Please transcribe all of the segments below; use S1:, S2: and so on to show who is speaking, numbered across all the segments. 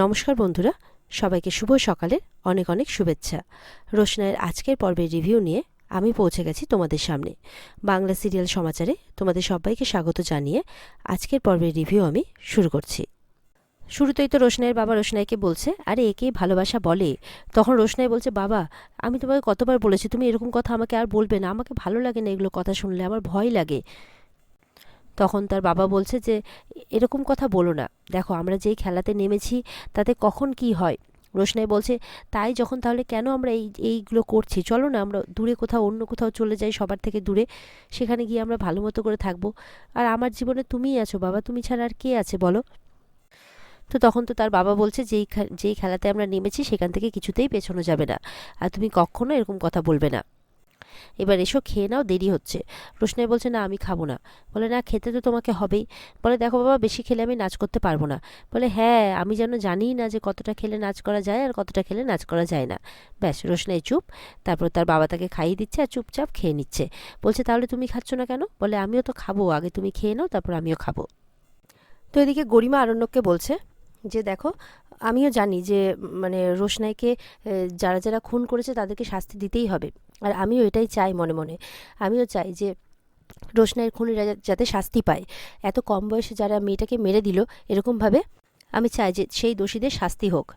S1: নমস্কার বন্ধুরা, সবাইকে শুভ সকালের অনেক অনেক শুভেচ্ছা। রোশনায়ের আজকের পর্বের রিভিউ নিয়ে আমি পৌঁছে গেছি তোমাদের সামনে। বাংলা সিরিয়াল সমাচারে তোমাদের সবাইকে স্বাগত জানিয়ে আজকের পর্বের রিভিউ আমি শুরু করছি। শুরুতেই তো রোশনাইয়ের বাবা রোশনাইকে বলছে, আরে, একে ভালোবাসা বলে। তখন রোশনাই বলছে, বাবা, আমি তোমাকে কতবার বলেছি, তুমি এরকম কথা আমাকে আর বলবে না। আমাকে ভালো লাগে না এগুলো কথা শুনলে, আমার ভয় লাগে। তখন তার বাবা বলছে যে, এরকম কথা বলো না। দেখো, আমরা যেই খেলাতে নেমেছি, তাতে কখন কি হয়? রোশনাই বলছে, তাই যখন তাহলে কেন আমরা এই, এইগুলো করছি? চলো না, আমরা দূরে কোথাও, অন্য কোথাও চলে যাই, সবার থেকে দূরে। সেখানে গিয়ে আমরা ভালো মতো করে থাকব। আর আমার জীবনে তুমিই আছো বাবা, তুমি ছাড়া আর কে আছে বলো? তো তখন তো তার বাবা বলছে, যেই যেই খেলাতে আমরা নেমেছি, সেখান থেকে কিছুতেই পেছনো যাবে না। আর তুমি কখনো এরকম কথা বলবে না। এবার এসো, খেয়ে নাও, দেরি হচ্ছে। রোশনাই বলছে, না, আমি খাব না। বলে, না, খেতে তো তোমাকে হবেই। বলে, দেখো বাবা, বেশি খেলে আমি নাচ করতে পারব না। বলে হ্যাঁ আমি যেন জানিই না যে কতটা খেলে নাচ করা যায় আর কতটা খেলে নাচ করা যায় না। ব্যাস, রোশনাই চুপ। তারপর তার বাবা তাকে খাইয়ে দিচ্ছে আর চুপচাপ খেয়ে নিচ্ছে। বলছে, তাহলে তুমি খাচ্ছ না কেন? বলে, আমিও তো খাব, আগে তুমি খেয়ে নাও, তারপর আমিও খাব। তো এদিকে গরিমা আরণ্যককে বলছে যে দেখো, আমিও জানি যে মানে রোশনাইকে যারা যারা খুন করেছে তাদেরকে শাস্তি দিতেই হবে। আর আমিও এটাই চাই মনে মনে। আমিও চাই যে, রোশনাইয়ের খুনিরা যাতে শাস্তি পায়। এত কম বয়সে যারা মেয়েটাকে মেরে দিল, এরকমভাবে আমি চাই যে সেই দোষীদের শাস্তি হোক।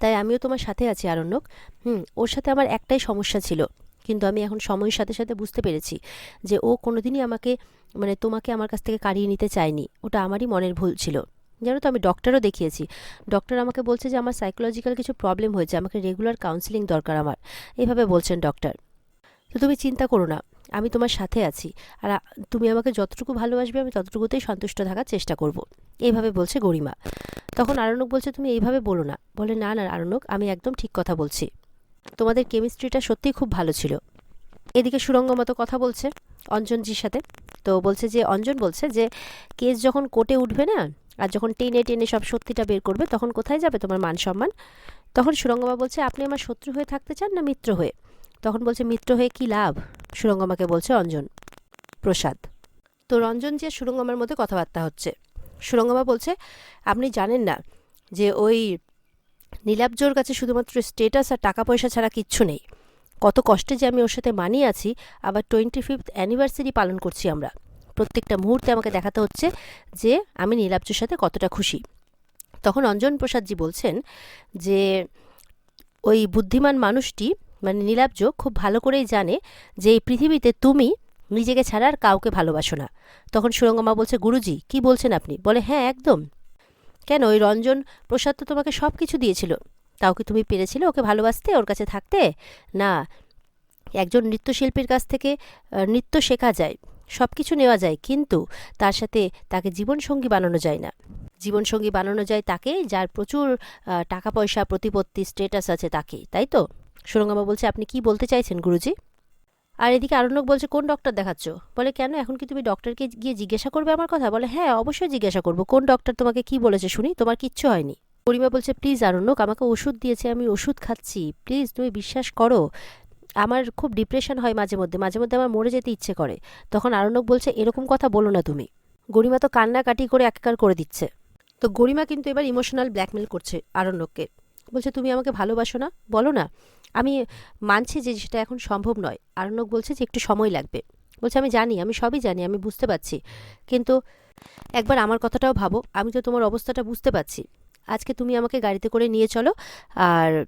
S1: তাই আমিও তোমার সাথে আছি, আরণ্যক। হুম, ওর সাথে আমার একটাই সমস্যা ছিল। কিন্তু আমি এখন সময়ের সাথে সাথে বুঝতে পেরেছি যে ও কোনোদিনই আমাকে মানে তোমাকে আমার কাছ থেকে কাড়িয়ে নিতে চায়নি। ওটা আমারই মনের ভুল ছিল। জানো তো আমি ডক্টরও দেখিয়েছি। ডক্টর আমাকে বলছে যে আমার সাইকোলজিক্যাল কিছু প্রবলেম হয়েছে, আমাকে রেগুলার কাউন্সিলিং দরকার আমার। এভাবে বলছেন ডক্টর তো তুমি চিন্তা করো না, আমি তোমার সাথে আছি। আর তুমি আমাকে যতটুকু ভালোবাসবে, আমি ততটুকুতেই সন্তুষ্ট থাকার চেষ্টা করব। এইভাবে বলছে গরিমা। তখন আরণক বলছে, তুমি এইভাবে বলো না। বলে, না না আরণক আমি একদম ঠিক কথা বলছি। তোমাদের কেমিস্ট্রিটা সত্যিই খুব ভালো ছিল। এদিকে সুরঙ্গ মতো কথা বলছে অঞ্জনজির সাথে। তো বলছে যে, অঞ্জন বলছে যে কেস যখন কোর্টে উঠবে না আর যখন টেনে টেনে সব সত্যিটা বের করবে, তখন কোথায় যাবে তোমার মান সম্মান? তখন সুরঙ্গমা বলছে, আপনি আমার শত্রু হয়ে থাকতে চান না মিত্র হয়ে? তখন বলছে, মিত্র হয়ে কি লাভ? সুরঙ্গমাকে বলছে, অঞ্জন, প্রসাদ। তো রঞ্জন যে সুরঙ্গমার মধ্যে কথাবার্তা হচ্ছে, সুরঙ্গমা বলছে, আপনি জানেন না যে ওই নীলাব্জোর কাছে শুধুমাত্র স্টেটাস আর টাকা পয়সা ছাড়া কিচ্ছু নেই। কত কষ্টে যে আমি ওর সাথে মানিয়ে আছি, আবার টোয়েন্টি ফিফথ অ্যানিভার্সারি পালন করছি আমরা। প্রত্যেকটা মুহূর্তে আমাকে দেখাতে হচ্ছে যে আমি নীলাব্জোর সাথে কতটা খুশি। তখন অঞ্জন প্রসাদজি বলছেন যে, ওই বুদ্ধিমান মানুষটি মানে নীলাব্জ, খুব ভালো করেই জানে যে এই পৃথিবীতে তুমি নিজেকে ছাড়া আর কাউকে ভালোবাসো না। তখন সুরঙ্গমা বলছে, গুরুজি, কি বলছেন আপনি? বলে হ্যাঁ একদম। কেন, ওই রঞ্জন প্রসাদ তো তোমাকে সব কিছু দিয়েছিল। তাও কি তুমি পেরেছিলে ওকে ভালোবাসতে, ওর কাছে থাকতে? না, একজন নৃত্যশিল্পীর কাছ থেকে নৃত্য শেখা যায়। সব কিছু নেওয়া যায়, কিন্তু তার সাথে তাকে জীবনসঙ্গী বানানো যায় না। জীবনসঙ্গী বানানো যায় তাকে, যার প্রচুর টাকা পয়সা প্রতিপত্তি স্টেটাস আছে তাকে তাই তো? সুরঙ্গমা বলছে, আপনি কি বলতে চাইছেন, গুরুজি? আর এদিকে আরণ্যক বলছে, কোন ডক্টর দেখাচ্ছ? বলে, কেন? এখন কি তুমি ডক্টরকে গিয়ে জিজ্ঞাসা করবে আমার কথা? বলে হ্যাঁ অবশ্যই জিজ্ঞাসা করব, কোন ডক্টর তোমাকে কি বলেছে শুনি, তোমার কিচ্ছু হয়নি। পরিমা বলছে, প্লিজ আরণ্যক, আমাকে ওষুধ দিয়েছে, আমি ওষুধ খাচ্ছি, প্লিজ তুমি বিশ্বাস করো আমার খুব ডিপ্রেশন হয় মাঝে মধ্যে মাঝে মধ্যে আমার মরে যেতে ইচ্ছে করে। তখন আরণ্যক বলছে, এরকম কথা বলো না তুমি। গরিমা তো কান্নাকাটি করে একাকার করে দিচ্ছে। তো গরিমা কিন্তু এবার ইমোশনাল ব্ল্যাকমেল করছে আরণ্যককে। বলছে, তুমি আমাকে ভালোবাসো না? বলো না। আমি মানছি যে সেটা এখন সম্ভব নয়। আরণ্যক বলছে যে, একটু সময় লাগবে। বলছে, আমি জানি, আমি সবই জানি, আমি বুঝতে পারছি। কিন্তু একবার আমার কথাটাও ভাবো, আমি তো তোমার অবস্থাটা বুঝতে পারছি। আজকে তুমি আমাকে গাড়িতে করে নিয়ে চলো, আর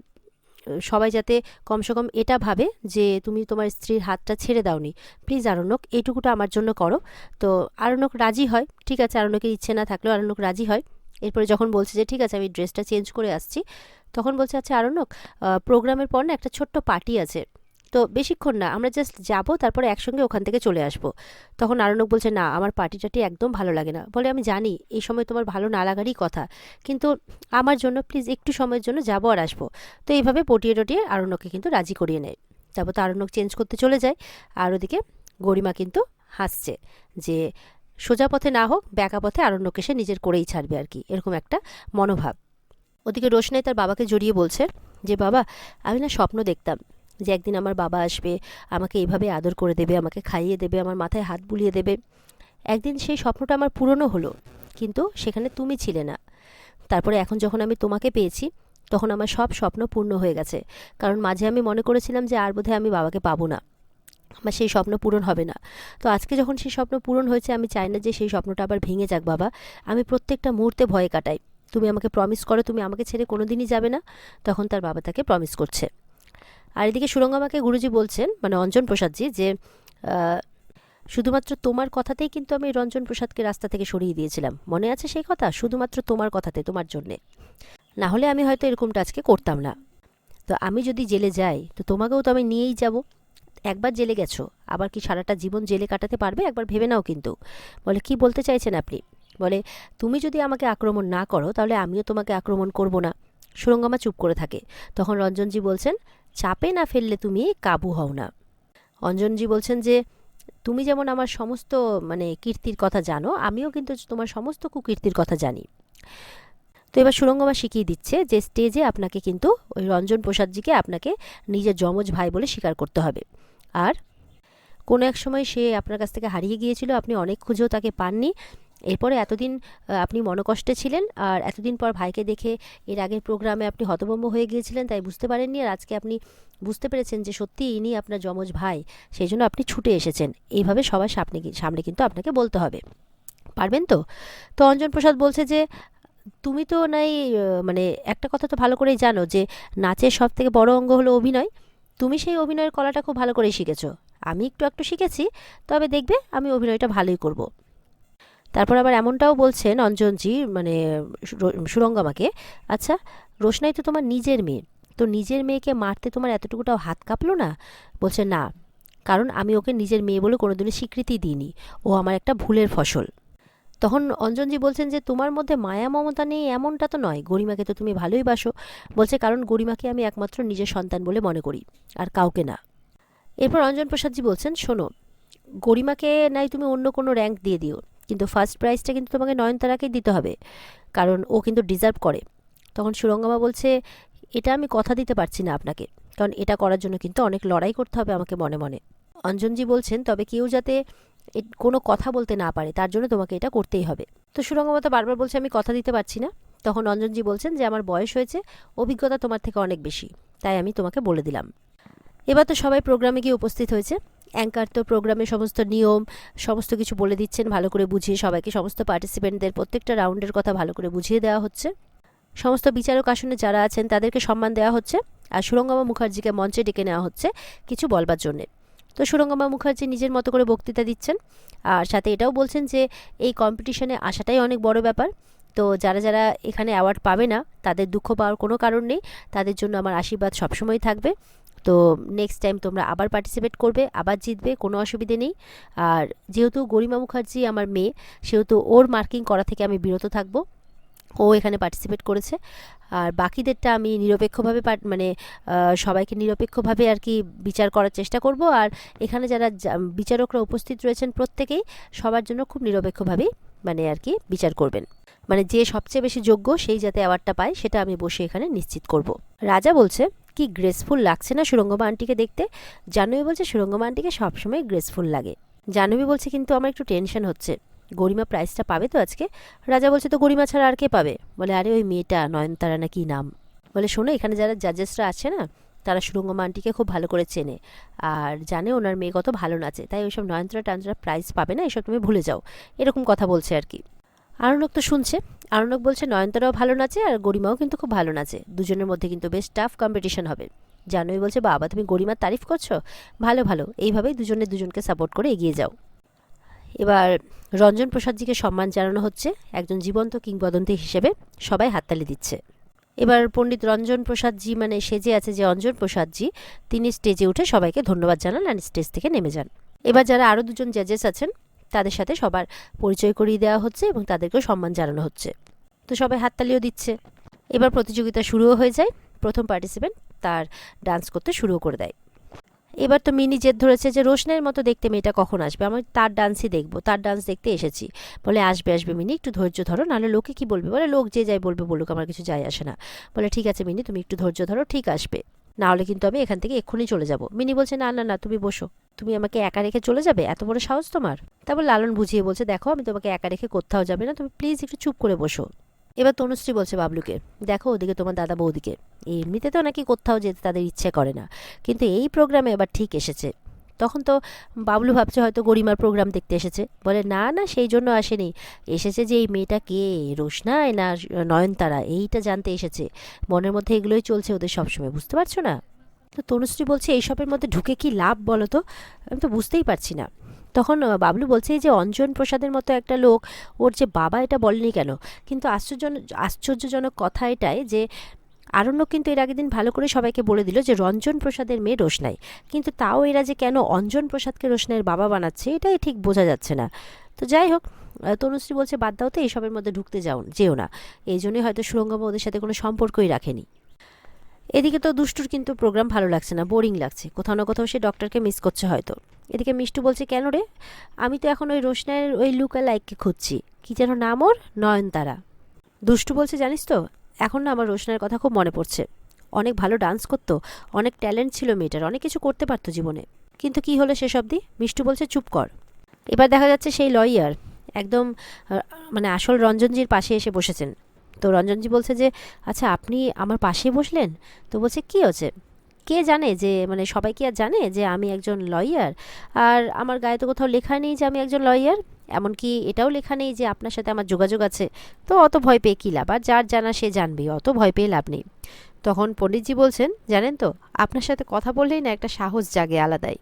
S1: সবাই যাতে কমসে কম এটা ভাবে যে তুমি তোমার স্ত্রীর হাতটা ছেড়ে দাওনি। প্লিজ আরণ্যক, এইটুকুটা আমার জন্য করো। তো আরণ্যক রাজি হয়, ঠিক আছে, আরণ্যকের ইচ্ছে না থাকলেও আরণ্যক রাজি হয়। এরপরে যখন বলছে যে, ঠিক আছে, আমি ড্রেসটা চেঞ্জ করে আসছি, তখন বলছে আচ্ছা আরণ্যক প্রোগ্রামের পর না একটা ছোট্ট পার্টি আছে। তো বেশিক্ষণ না, আমরা জাস্ট যাব, তারপরে একসঙ্গে ওখান থেকে চলে আসব। তখন আরণ্যক বলছে, না, আমার পার্টি টাটি একদম ভালো লাগে না। বলে, আমি জানি, এই সময় তোমার ভালো না লাগারই কথা, কিন্তু আমার জন্য প্লিজ একটু সময়ের জন্য যাব আর আসব। তো এইভাবে পটিয়ে টটিয়ে আরণ্যকে কিন্তু রাজি করিয়ে নেয়। তারপর তো আরণ্যক চেঞ্জ করতে চলে যায়, আর ওদিকে গরিমা কিন্তু হাসছে যে, সোজা পথে না হোক, ব্যাকা পথে আরণ্যকে সে নিজের করেই ছাড়বে আর কি। এরকম একটা মনোভাব। ওদিকে রোশনাই তার বাবাকে জড়িয়ে বলছে যে, বাবা, আমি না স্বপ্ন দেখতাম যে একদিন আমার বাবা আসবে, আমাকে এইভাবে আদর করে দেবে, আমাকে খাইয়ে দেবে, আমার মাথায় হাত বুলিয়ে দেবে। একদিন সেই স্বপ্নটা আমার পূরণও হলো, কিন্তু সেখানে তুমি ছিলে না। তারপরে এখন যখন আমি তোমাকে পেয়েছি, তখন আমার সব স্বপ্ন পূর্ণ হয়ে গেছে। কারণ মাঝে আমি মনে করেছিলাম যে আর বোধহয় আমি বাবাকে পাবো না। আমার সেই স্বপ্ন পূরণ হবে না। তো আজকে যখন সেই স্বপ্ন পূরণ হয়েছে, আমি চাই না যে সেই স্বপ্নটা আবার ভেঙে যাক, বাবা। আমি প্রত্যেকটা মুহূর্তে ভয়ে কাটাই। তুমি আমাকে প্রমিস করো, তুমি আমাকে ছেড়ে কোনো দিনই যাবে না। তখন তার বাবা তাকে প্রমিস করছে। আর এদিকে সুরঙ্গামাকে গুরুজি বলছেন মানে অঞ্জন প্রসাদজি, যে শুধুমাত্র তোমার কথাতেই কিন্তু আমি রঞ্জন প্রসাদকে রাস্তা থেকে সরিয়ে দিয়েছিলাম। মনে আছে সেই কথা? শুধুমাত্র তোমার কথাতে, তোমার জন্যে। না হলে আমি হয়তো এরকমটা আজকে করতাম না। তো আমি যদি জেলে যাই, তো তোমাকেও তো আমি নিয়েই যাব। একবার জেলে গেছো, আবার কি সারাটা জীবন জেলে কাটাতে পারবে? একবার ভেবে নাও কিন্তু। বলে, কি বলতে চাইছেন আপনি? বলে, তুমি যদি আমাকে আক্রমণ না করো, তাহলে আমিও তোমাকে আক্রমণ করব না। সুরঙ্গমা চুপ করে থাকে। তখন রঞ্জনজি বলছেন চাপে না ফেললে তুমি কাবু হও না। অঞ্জনজি বলছেন যে, তুমি যেমন আমার সমস্ত মানে কীর্তির কথা জানো, আমিও কিন্তু তোমার সমস্ত কুকীর্তির কথা জানি। তো এবার সুরঙ্গমা শিখিয়ে দিচ্ছে যে, স্টেজে আপনাকে কিন্তু ওই রঞ্জন প্রসাদজিকে আপনাকে নিজের যমজ ভাই বলে স্বীকার করতে হবে। আর কোনো এক সময় সে আপনার কাছ থেকে হারিয়ে গিয়েছিল, আপনি অনেক খুঁজেও তাকে পাননি। এরপরে এতদিন আপনি মনকষ্টে ছিলেন আর এতদিন পর ভাইকে দেখে এর আগের প্রোগ্রামে আপনি হতভম্ব হয়ে গিয়েছিলেন, তাই বুঝতে পারেননি আর আজকে আপনি বুঝতে পেরেছেন যে সত্যি ইনি আপনার যমজ ভাই, সেই জন্য আপনি ছুটে এসেছেন। এইভাবে সবার সামনে সামনে কিন্তু আপনাকে বলতে হবে। পারবেন তো? তো অঞ্জন প্রসাদ বলছে যে, তুমি তো নাই মানে একটা কথা তো ভালো করেই জানো যে, নাচের সব থেকে বড় অঙ্গ হলো অভিনয়। তুমি সেই অভিনয়ের কলাটা খুব ভালো করেই শিখেছো। আমি একটু একটু শিখেছি, তবে দেখবে আমি অভিনয়টা ভালোই করব। তারপর আবার এমনটাও বলছেন অঞ্জনজি মানে সুর- সুরঙ্গমাকে আচ্ছা রোশনাই তো তোমার নিজের মেয়ে, তো নিজের মেয়েকে মারতে তোমার এতটুকুটাও হাত কাঁপলো না? বলছে, না, কারণ আমি ওকে নিজের মেয়ে বলে কোনোদিনও স্বীকৃতি দিইনি, ও আমার একটা ভুলের ফসল। তখন অঞ্জনজি বলছেন যে, তোমার মধ্যে মায়া, মমতা নেই, এমনটা তো নয়। গরিমাকে তো তুমি ভালোই বাসো। বলছে, কারণ গরিমাকে আমি একমাত্র নিজের সন্তান বলে মনে করি, আর কাউকে না। এরপর অঞ্জন প্রসাদজি বলছেন, শোনো, গরিমাকে নাই তুমি অন্য কোনো র্যাঙ্ক দিয়ে দিও। কিন্তু ফার্স্ট প্রাইজটা কিন্তু তোমাকে নয়নতারাকেই দিতে হবে। কারণ ও কিন্তু ডিজার্ভ করে। তখন সুরঙ্গমা বলছে, এটা আমি কথা দিতে পারছি না আপনাকে। কারণ এটা করার জন্য কিন্তু অনেক লড়াই করতে হবে আমাকে মনে মনে। অঞ্জনজি বলছেন, তবে কেউ যাতে কোনো কথা বলতে না পারে, তার জন্য তোমাকে এটা করতেই হবে। তো সুরঙ্গমা তো বারবার বলছে, আমি কথা দিতে পারছি না। তখন অঞ্জনজি বলছেন যে, আমার বয়স হয়েছে, অভিজ্ঞতা তোমার থেকে অনেক বেশি, তাই আমি তোমাকে বলে দিলাম। এবার তো সবাই প্রোগ্রামে গিয়ে উপস্থিত হয়েছে। অ্যাঙ্কার তো প্রোগ্রামের সমস্ত নিয়ম, সমস্ত কিছু বলে দিচ্ছেন, ভালো করে বুঝিয়ে সবাইকে, সমস্ত পার্টিসিপেন্টদের প্রত্যেকটা রাউন্ডের কথা ভালো করে বুঝিয়ে দেওয়া হচ্ছে। সমস্ত বিচারক আসনে যারা আছেন, তাদেরকে সম্মান দেওয়া হচ্ছে আর সুরঙ্গমা মুখার্জিকে মঞ্চে ডেকে নেওয়া হচ্ছে কিছু বলবার জন্যে। তো সুরঙ্গমা মুখার্জি নিজের মতো করে বক্তৃতা দিচ্ছেন আর সাথে এটাও বলছেন যে, এই কম্পিটিশনে আসাটাই অনেক বড় ব্যাপার। তো যারা যারা এখানে অ্যাওয়ার্ড পাবে না, তাদের দুঃখ পাওয়ার কোনো কারণ নেই। তাদের জন্য আমার আশীর্বাদ সবসময় থাকবে। তো নেক্সট টাইম তোমরা আবার পার্টিসিপেট করবে, আবার জিতবে, কোনো অসুবিধে নেই। আর যেহেতু গরিমা মুখার্জি আমার মেয়ে, সেহেতু ওর মার্কিং করা থেকে আমি বিরত থাকব। ও এখানে পার্টিসিপেট করেছে। আর বাকিদেরটা আমি নিরপেক্ষভাবে মানে সবাইকে নিরপেক্ষভাবে আর কি বিচার করার চেষ্টা করব। আর এখানে যারা বিচারকরা উপস্থিত রয়েছেন প্রত্যেকেই সবার জন্য খুব নিরপেক্ষভাবেই মানে আর কি বিচার করবেন। মানে যে সবচেয়ে বেশি যোগ্য, সেই যাতে অ্যাওয়ার্ডটা পায়, সেটা আমি বসে এখানে নিশ্চিত করব। রাজা বলছে কি গ্রেসফুল লাগছে না সুরঙ্গমা আন্টিকে দেখতে? জাহ্নবী বলছে, সুরঙ্গমা আন্টিকে সবসময় গ্রেসফুল লাগে। জাহ্নবী বলছে, কিন্তু আমার একটু টেনশন হচ্ছে। গরিমা প্রাইজটা পাবে তো আজকে? রাজা বলছে, তো গরিমা ছাড়া আর কে পাবে? বলে, আরে ওই মেয়েটা, নয়নতারা না কি নাম। বলে, শোনো, এখানে যারা জাজেসরা আছে না, তারা সুরঙ্গমা আন্টিকে খুব ভালো করে চেনে। আর জানে ওনার মেয়ে কত ভালো নাচে। তাই ওইসব নয়নতারা টানতারা প্রাইজ পাবে না, এসব তুমি ভুলে যাও। এরকম কথা বলছে আর কি। আরণ্যক তো শুনছে আরণ্যক বলছে, নয়নতারাও ভালো নাচে আর গরিমাও কিন্তু খুব ভালো নাচে। দুজনের মধ্যে কিন্তু বেশ টাফ কম্পিটিশন হবে। জানুই বলছে, বাবা, তুমি গরিমার তারিফ করছ? ভালো ভালো। এইভাবেই দুজনে দুজনকে সাপোর্ট করে এগিয়ে যাও। এবার রঞ্জন প্রসাদজিকে সম্মান জানানো হচ্ছে একজন জীবন্ত কিংবদন্তি হিসেবে। সবাই হাততালি দিচ্ছে। এবার পণ্ডিত রঞ্জন প্রসাদজি মানে সেজে আছে যে অঞ্জন প্রসাদজি, তিনি স্টেজে উঠে সবাইকে ধন্যবাদ জানান আর স্টেজ থেকে নেমে যান। এবার যারা আরও দুজন জাজেস আছেন তাদের সাথে সবার পরিচয় করিয়ে দেওয়া হচ্ছে এবং তাদেরকেও সম্মান জানানো হচ্ছে। তো সবাই হাততালিও দিচ্ছে। এবার প্রতিযোগিতা শুরুও হয়ে যায়। প্রথম পার্টিসিপেন্ট তার ডান্স করতে শুরুও করে দেয়। এবার তো মিনি জেদ ধরেছে যে রোশনের মতো দেখতে মেয়েটা কখন আসবে? আমি তার ডান্সই দেখব, তার ডান্স দেখতে এসেছি। বলে, আসবে আসবে মিনি, একটু ধৈর্য ধরো, নাহলে লোকে কি বলবে? বলে, লোক যে যাই বলবে, বলুক, আমার কিছু যায় আসে না। বলে, ঠিক আছে মিনি, তুমি একটু ধৈর্য ধরো, ঠিক আসবে। না হলে কিন্তু আমি এখান থেকে এক্ষুনি চলে যাব। মিনি বলছে, না না না, তুমি বসো। তুমি আমাকে একা রেখে চলে যাবে? এত বড় সাহস তোমার? তারপর লালন বুঝিয়ে বলছে, দেখো, আমি তোমাকে একা রেখে কোথাও যাবে না। তুমি প্লিজ একটু চুপ করে বসো। এবার তনুশ্রী বলছে বাবলুকে, দেখো, ওদিকে তোমার দাদা বৌদিকে। এমনিতে তো নাকি কোথাও যেতে তাদের ইচ্ছে করে না। কিন্তু এই প্রোগ্রামে এবার ঠিক এসেছে। তখন তো বাবলু ভাবছে হয়তো গরিমার প্রোগ্রাম দেখতে এসেছে। বলে, না না, সেই জন্য আসেনি। এসেছে যে এই মেয়েটা কে? রোশনায় না নয়নতারা? এইটা জানতে এসেছে। মনের মধ্যে এগুলোই চলছে ওদের সবসময়, বুঝতে পারছ না? তো তনুশ্রী বলছে এইসবের মধ্যে ঢুকে কি লাভ বলো তো? আমি তো বুঝতেই পারছি না। তখন বাবলু বলছে যে অঞ্জন প্রসাদের মতো একটা লোক, ওর যে বাবা এটা বলেনি কেন? কিন্তু আশ্চর্য, আশ্চর্যজনক কথা এটাই যে আরণ্য কিন্তু এর আগের দিন ভালো করে সবাইকে বলে দিল যে রঞ্জন প্রসাদের মেয়ে রোশনাই। কিন্তু তাও এরা যে কেন অঞ্জন প্রসাদকে রোশনাইয়ের বাবা বানাচ্ছে, এটাই ঠিক বোঝা যাচ্ছে না। তো যাই হোক তনুশ্রী বলছে, বাদ দাও তো এইসবের মধ্যে ঢুকতে যাও, যেও না। এই জন্যই হয়তো সুরঙ্গমা ওদের সাথে কোনো সম্পর্কই রাখেনি। এদিকে তো দুষ্টুর কিন্তু প্রোগ্রাম ভালো লাগছে না বোরিং লাগছে। কোথাও না কোথাও সে ডক্টরকে মিস করছে হয়তো। এদিকে মিষ্টু বলছে, কেন রে? আমি তো এখন ওই রোশনাইয়ের ওই লুকা লাইককে খুঁজছি। কী যেন নাম ওর? নয়নতারা। দুষ্টু বলছে, জানিস তো এখন না আমার রোশনাইয়ের কথা খুব মনে পড়ছে। অনেক ভালো ডান্স করতো, অনেক ট্যালেন্ট ছিল মেয়েটার, অনেক কিছু করতে পারতো জীবনে। কিন্তু কি হলো সেসব দি? মিষ্টু বলছে, চুপ কর। এবার দেখা যাচ্ছে সেই লয়ার একদম মানে আসল রঞ্জনজির পাশে এসে বসেছেন। তো রঞ্জনজি বলছে যে আচ্ছা আপনি আমার পাশেই বসলেন? তো বলছে, কী হচ্ছে? কে জানে যে মানে সবাই কি আর জানে যে আমি একজন লয়ার? আর আমার গায়ে তো কোথাও লেখা নেই যে আমি একজন লয়ার? এমনকি এটাও লেখা নেই যে আপনার সাথে আমার যোগাযোগ আছে। তো অত ভয় পেয়ে কী লাভ? আর যার জানা সে জানবে অত ভয় পেয়ে লাভ নেই। তখন পণ্ডিতজি বলছেন, জানেন তো, আপনার সাথে কথা বললেই না একটা সাহস জাগে আলাদাই।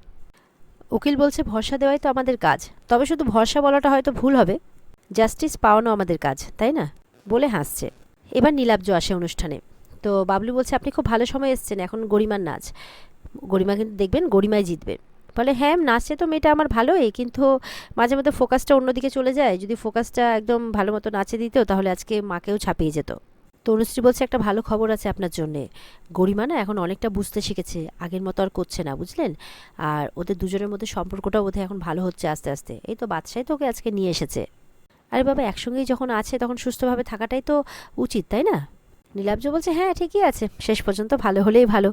S1: উকিল বলছে, ভরসা দেওয়াই তো আমাদের কাজ। তবে শুধু ভরসা বলাটা হয়তো ভুল হবে। জাস্টিস পাওয়ানো আমাদের কাজ, তাই না? বলে হাসছে। এবার নীলাব্জ আসে অনুষ্ঠানে। তো বাবলু বলছে, আপনি খুব ভালো সময় এসছেন, এখন গরিমার নাচ। গরিমা কিন্তু দেখবেন গরিমায় জিতবে। বলে হ্যাঁ নাচে তো মেয়েটা আমার ভালোই, কিন্তু মাঝে মধ্যে ফোকাসটা অন্যদিকে চলে যায়। যদি ফোকাসটা একদম ভালো মতো নাচে দিত, তাহলে আজকে মাকেও ছাপিয়ে যেত। তনুশ্রী বলছে, একটা ভালো খবর আছে আপনার জন্যে। গরিমা না এখন অনেকটা বুঝতে শিখেছে, আগের মতো আর করছে না, বুঝলেন? আর ওদের দুজনের মধ্যে সম্পর্কটাও বোধহয় এখন ভালো হচ্ছে আস্তে আস্তে। এই তো বাদশাই তো ওকে আজকে নিয়ে এসেছে। আরে বাবা, একসঙ্গেই যখন আছে, তখন সুস্থভাবে থাকাটাই তো উচিত, তাই না? নীলাব্জ বলছে হ্যাঁ ঠিকই আছে। শেষ পর্যন্ত ভালো হলেই ভালো।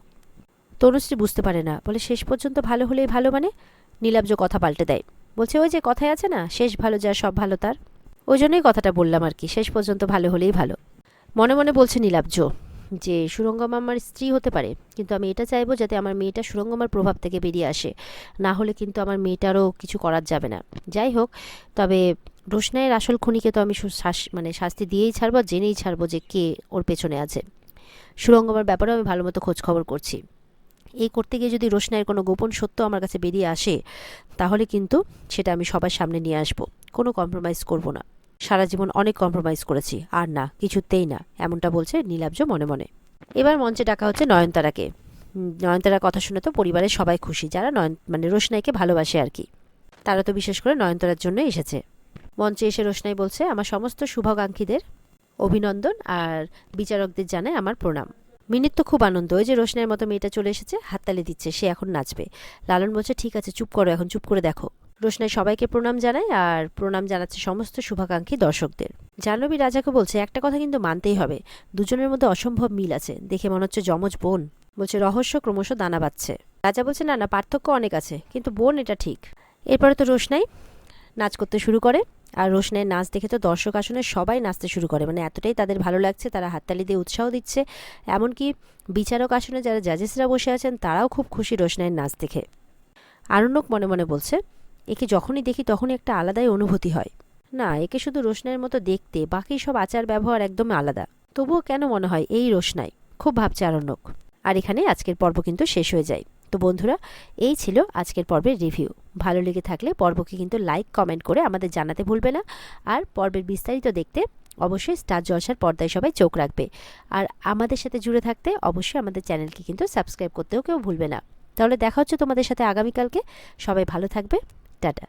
S1: তনুশ্রী বুঝতে পারে না। বলে, শেষ পর্যন্ত ভালো হলেই ভালো মানে? নীলাব্জ কথা পাল্টে দেয়। বলছে, ওই যে কথায় আছে না, শেষ ভালো যা, সব ভালো তার? ওই জন্যই কথাটা বললাম আর কি, শেষ পর্যন্ত ভালো হলেই ভালো। মনে মনে বলছে নীলাব্জ যে, সুরঙ্গমা আমার স্ত্রী হতে পারে, কিন্তু আমি এটা চাইব যাতে আমার মেয়েটা সুরঙ্গমার প্রভাব থেকে বেরিয়ে আসে। না হলে কিন্তু আমার মেয়েটারও কিছু করার যাবে না। যাই হোক, তবে রোশনাইয়ের আসল খুনিকে তো আমি মানে শাস্তি দিয়েই ছাড়বো, জেনেই ছাড়বো যে কে ওর পেছনে আছে। সুরঙ্গমার ব্যাপারেও আমি ভালো মতো খোঁজ খবর করছি। এই করতে গিয়ে যদি রোশনাইয়ের কোনো গোপন সত্য আমার কাছে বেরিয়ে আসে, তাহলে কিন্তু সেটা আমি সবার সামনে নিয়ে আসব। কোনো কম্প্রোমাইজ করব না। সারা জীবন অনেক কম্প্রোমাইজ করেছি। আর না, কিছুতেই না, এমনটা বলছে নীলাব্জ মনে মনে। এবার মঞ্চে ডাকা হচ্ছে নয়নতারাকে। নয়নতারার কথা শুনে তো পরিবারের সবাই খুশি, যারা নয়ন মানে রোশনাইকে ভালোবাসে আর কি। তারা তো বিশেষ করে নয়নতারার জন্য এসেছে। মঞ্চে এসে রোশনাই বলছে, আমার সমস্ত শুভাকাঙ্ক্ষীদের অভিনন্দন আর বিচারকদের জানায় আমার প্রণাম। মিনির তো খুব আনন্দ। ওই যে রোশনাইয়ের মতো মেয়েটা চলে এসেছে, হাততালি দিচ্ছে, সে এখন নাচবে। লালন বলছে, ঠিক আছে, চুপ করো, এখন চুপ করে দেখো। রোশনাই সবাইকে প্রণাম জানায়, আর প্রণাম জানাচ্ছে সমস্ত শুভাকাঙ্ক্ষী দর্শকদের। জাহ্নবী রাজাকে বলছে, একটা কথা কিন্তু মানতেই হবে। দুজনের মধ্যে অসম্ভব মিল আছে। দেখে মনে হচ্ছে যমজ বোন। বলছে, রহস্য ক্রমশ দানা বাচ্ছে রাজা বলছে, না না, পার্থক্য অনেক আছে, কিন্তু বোন এটা ঠিক। এরপরে তো রোশনাই নাচ করতে শুরু করে। আর রোশনের নাচ দেখে তো দর্শক আসনে সবাই নাচতে শুরু করে। মানে এতটাই তাদের ভালো লাগছে, তারা হাততালি দিয়ে উৎসাহ দিচ্ছে। এমনকি বিচারক আসনে যারা জাজেসরা বসে আছেন, তারাও খুব খুশি রোশনের নাচ দেখে। আরণ্যক মনে মনে বলছে, একে যখনই দেখি তখনই একটা আলাদাই অনুভূতি হয়। না, একে শুধু রোশনাইয়ের মতো দেখতে, বাকি সব আচার ব্যবহার একদম আলাদা। তবুও কেন মনে হয় এই রোশনাই? খুব ভাবছে আরণ্যক। আর এখানে আজকের পর্ব কিন্তু শেষ হয়ে যায়। তো বন্ধুরা, এই ছিল আজকের পর্বের রিভিউ ভালো লেগে থাকলে পর্বকে কিন্তু লাইক কমেন্ট করে আমাদের জানাতে ভুলবে না। আর পর্বের বিস্তারিত দেখতে অবশ্যই স্টার জলসার পর্দায় সবাই চোখ রাখবে। আর আমাদের সাথে জুড়ে থাকতে অবশ্যই আমাদের চ্যানেলকে কিন্তু সাবস্ক্রাইব করতেও কেউ ভুলবে না। তাহলে দেখা হচ্ছে তোমাদের সাথে আগামীকালকে। সবাই ভালো থাকবে। টাটা।